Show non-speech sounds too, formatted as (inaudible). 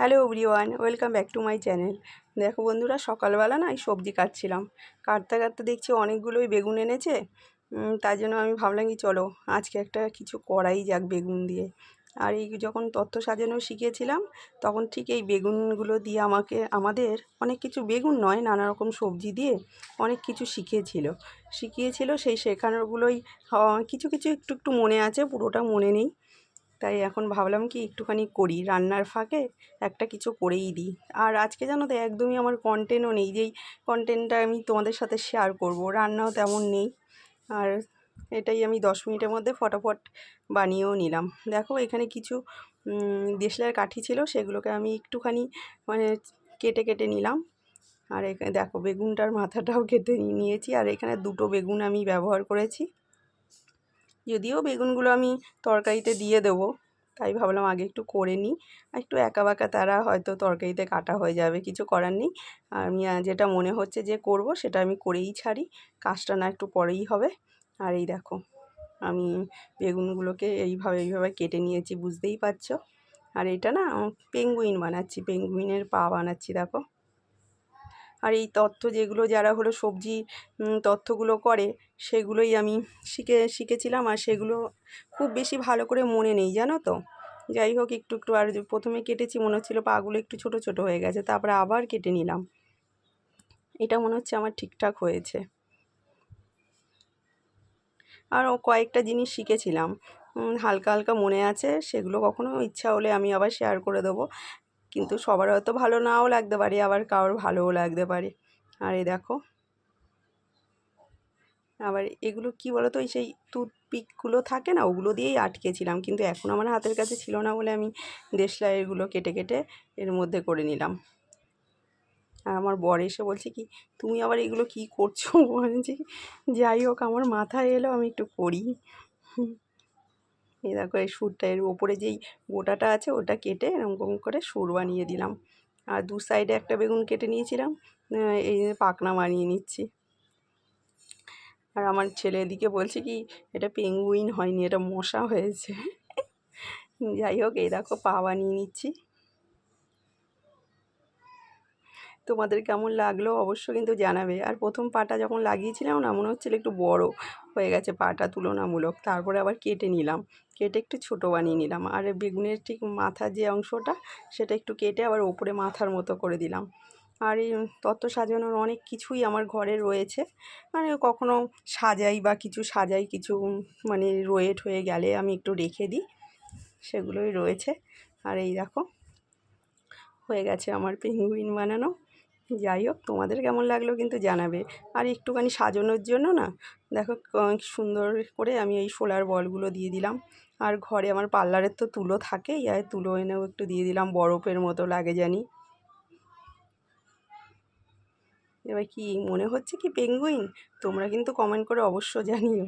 Hello everyone welcome back to my channel. দেখো বন্ধুরা সকালবেলা না এই সবজি কাটছিলাম। কাটতে কাটতে দেখছি অনেকগুলোই বেগুন এনেছে। তাই জন্য আমি ভাবলাম কি চলো আজকে একটা কিছু করাই যাক বেগুন দিয়ে। আর এই যখন তথ্য সাজানো শিখেছিলাম তখন ঠিক এই বেগুনগুলো দিয়ে আমাকে আমাদের অনেক কিছু বেগুন নয় নানা রকম সবজি দিয়ে অনেক কিছু শিখিয়েছিল। শিখিয়েছিল সেই শেখানোগুলোই আহ, কিছু কিছু একটু একটু মনে আছে পুরোটা মনে নেই। তাই এখন ভাবলাম কি একটুখানি করি। রান্নার ফাঁকে একটা কিছু করেই দিই। আর আজকে জানো তো একদমই আমার কন্টেন্টও নেই যেই কন্টেন্টটা আমি তোমাদের সাথে শেয়ার করব রান্নাও তেমন নেই। আর এটাই আমি দশ মিনিটের মধ্যে ফটাফট বানিয়েও নিলাম। দেখো এখানে কিছু উম, দেশলাইয়ের কাঠি ছিল সেগুলোকে আমি একটুখানি মানে কেটে কেটে নিলাম। আর এখানে দেখো বেগুনটার মাথাটাও কেটে নিয়েছি। আর এখানে দুটো বেগুন আমি ব্যবহার করেছি। যদিও বেগুনগুলো আমি তরকারিতে দিয়ে দেবো, তাই ভাবলাম আগে একটু করে নিই। একটু একা বাঁকা তারা হয়তো তরকারিতে কাটা হয়ে যাবে, কিছু করার নেই। আমি যেটা মনে হচ্ছে যে করব সেটা আমি করেই ছাড়ি, কাজটা না একটু পরেই হবে। আর এই দেখো, আমি বেগুনগুলোকে এইভাবে এইভাবে কেটে নিয়েছি, বুঝতেই পারছ? আর এটা না, পেঙ্গুইন বানাচ্ছি, পেঙ্গুইনের পা বানাচ্ছি, দেখো। আর এই তথ্য যেগুলো যারা হলো সবজি তথ্যগুলো করে, সেগুলোই আমি শিখে, শিখেছিলাম আর সেগুলো খুব বেশি ভালো করে মনে নেই, জানো তো? যাই হোক, একটু একটু আর প্রথমে কেটেছি, মনে হচ্ছিল পাগুলো একটু ছোট ছোট হয়ে গেছে, তারপরে আবার কেটে নিলাম। এটা মনে হচ্ছে আমার ঠিকঠাক হয়েছে। আরও কয়েকটা জিনিস শিখেছিলাম। হালকা হালকা মনে আছে, সেগুলো কখনো ইচ্ছা হলে আমি আবার শেয়ার করে দেবো। কিন্তু সবার হয়তো ভালো নাও লাগতে পারে, আবার কারোর ভালোও লাগতে পারে। আর এই দেখো। আবার এগুলো কি বলো তো সেই টুথপিকগুলো থাকে না, ওগুলো দিয়েই আটকেছিলাম, কিন্তু এখন আমার হাতের কাছে ছিল না বলে আমি দেশলাইয়েরগুলো কেটে কেটে এর মধ্যে করে নিলাম। আর আমার বর এসে বলছে কি, তুমি আবার এগুলো কি করছ? (laughs) বলছি, যাই হোক, আমার মাথায় এলো, আমি একটু করি। এই দেখো সুরটা, এর ওপরে যেই গোটাটা আছে ওটা কেটে এরকম করে সুর বানিয়ে দিলাম। আর দু সাইডে একটা বেগুন কেটে নিয়েছিলাম এই পাকনা বানিয়ে নিচ্ছি। আর আমার ছেলে এদিকে বলছে কি, এটা পেঙ্গুইন হয়নি, এটা মশা হয়েছে। যাই হোক, এই দেখো পা বানিয়ে নিচ্ছি। তোমাদের কেমন লাগল অবশ্য কিন্তু জানাবে। আর প্রথম পাটা যখন লাগিয়েছিলাম না, মনে হচ্ছিল একটু বড় হয়ে গেছে পাটা তুলনামূলক। তারপরে আবার কেটে নিলাম। কেটে একটু ছোট বানিয়ে নিলাম। আর বেগুনের ঠিক মাথার যে অংশটা, সেটা একটু কেটে আবার ওপরে মাথার মতো করে দিলাম। আর এই তত্ত্ব সাজানোর অনেক কিছুই আমার ঘরে রয়েছে। মানে কখনো সাজাই বা কিছু সাজাই, কিছু মানে রয়ে হয়ে গেলে আমি একটু রেখে দিই। সেগুলোই রয়েছে। আর এই দেখো, হয়ে গেছে আমার পেঙ্গুইন বানানো। যাই হোক, তোমাদের কেমন লাগল কিন্তু জানাবে। আর একটুখানি সাজানোর জন্য না, দেখো সুন্দর করে আমি এই সোলার বলগুলো দিয়ে দিলাম। আর ঘরে আমার পার্লারের তো তুলো থাকেই, আর তুলো এনেও একটু দিয়ে দিলাম বরফের মতো লাগে জানি। এবার কি মনে হচ্ছে কি পেঙ্গুইন? তোমরা কিন্তু কমেন্ট করে অবশ্য জানিও।